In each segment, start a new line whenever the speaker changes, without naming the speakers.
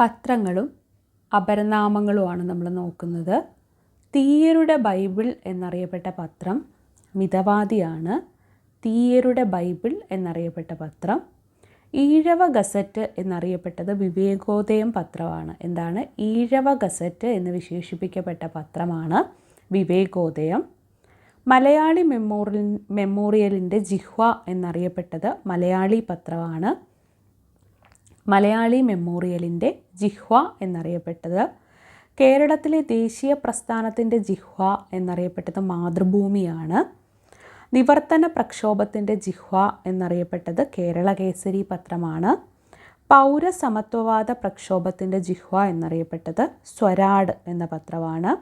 പത്രങ്ങളും അപരനാമങ്ങളുമാണ് നമ്മൾ നോക്കുന്നത്. തീയരുടെ ബൈബിൾ എന്നറിയപ്പെട്ട പത്രം മിതവാദിയാണ്. തീയരുടെ ബൈബിൾ എന്നറിയപ്പെട്ട പത്രം ഈഴവ ഗസറ്റ് എന്നറിയപ്പെട്ടത് വിവേകോദയം പത്രമാണ്. എന്താണ്? ഈഴവ ഗസറ്റ് എന്ന് വിശേഷിപ്പിക്കപ്പെട്ട പത്രമാണ് വിവേകോദയം. മലയാളി മെമ്മോറിയൽ മെമ്മോറിയലിന്റെ ജിഹ്വ എന്നറിയപ്പെട്ടത് മലയാളി പത്രമാണ്. മലയാളി മെമ്മോറിയലിന്റെ ജിഹ്വ എന്നറിയപ്പെട്ടത്. കേരളത്തിലെ ദേശീയ പ്രസ്ഥാനത്തിന്റെ ജിഹ്വ എന്നറിയപ്പെട്ടത് മാതൃഭൂമിയാണ്. നിവർത്തന പ്രക്ഷോഭത്തിന്റെ ജിഹ്വ എന്നറിയപ്പെട്ടത് കേരള കേസരി പത്രമാണ്. പൗരസമത്വവാദ പ്രക്ഷോഭത്തിന്റെ ജിഹ്വ എന്നറിയപ്പെട്ടത് സ്വരാട് എന്ന പത്രമാണ്.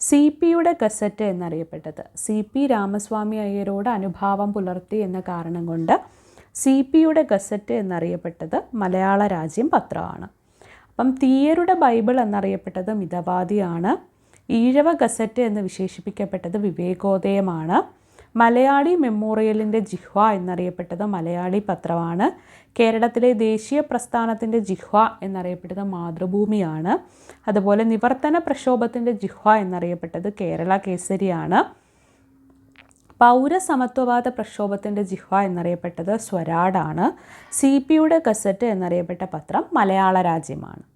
സി പിയുടെ ഗസറ്റ് എന്നറിയപ്പെട്ടത്. സി പി രാമസ്വാമി അയ്യരോട് അനുഭാവം പുലർത്തി എന്ന കാരണം കൊണ്ട് സി പിയുടെ ഗസറ്റ് എന്നറിയപ്പെട്ടത് മലയാള രാജ്യം പത്രമാണ്. അപ്പം തീയരുടെ ബൈബിൾ എന്നറിയപ്പെട്ടത് മിതവാദിയാണ്. ഈഴവ ഗസറ്റ് എന്ന് വിശേഷിപ്പിക്കപ്പെട്ടത് വിവേകോദയമാണ്. മലയാളി മെമ്മോറിയലിന്റെ ജിഹ്വ എന്നറിയപ്പെട്ടത് മലയാളി പത്രമാണ്. കേരളത്തിലെ ദേശീയ പ്രസ്ഥാനത്തിന്റെ ജിഹ്വ എന്നറിയപ്പെട്ടത് മാതൃഭൂമിയാണ്. അതുപോലെ നിവർത്തന പ്രക്ഷോഭത്തിന്റെ ജിഹ്വ എന്നറിയപ്പെട്ടത് കേരള കേസരിയാണ്. പൗരസമത്വവാദ പ്രക്ഷോഭത്തിന്റെ ജിഹ്വ എന്നറിയപ്പെട്ടത് സ്വരാടാണ്. സി പിയുടെ ഗസറ്റ് എന്നറിയപ്പെട്ട പത്രം മലയാള രാജ്യമാണ്.